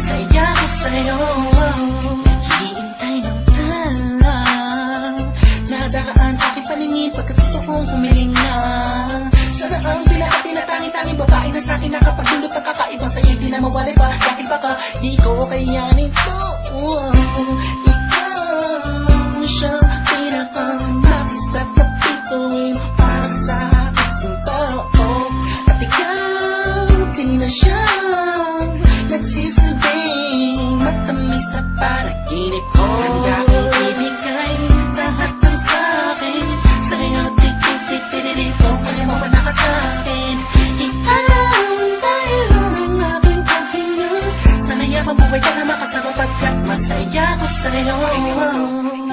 masaya ko sa'yo Hihintay ng talang Nadaan sa aking paningin Pagkat gusto kong humiling na Sana ang pinakati na tangi-tangi Babae na sa akin nakapagdulot ng kakaibang Sa'yo di na mawalay pa Dahil baka di ko kaya nito Ikaw panaginip ko Handa kong ibigay lahat ng sa'kin Sa'yo tikitikitirinig ko Kaya mo wala ka Ikaw ang dahilan ng aking paghinyo Sana'y apamuhay ka na makasama masaya ko sa'yo Ikaw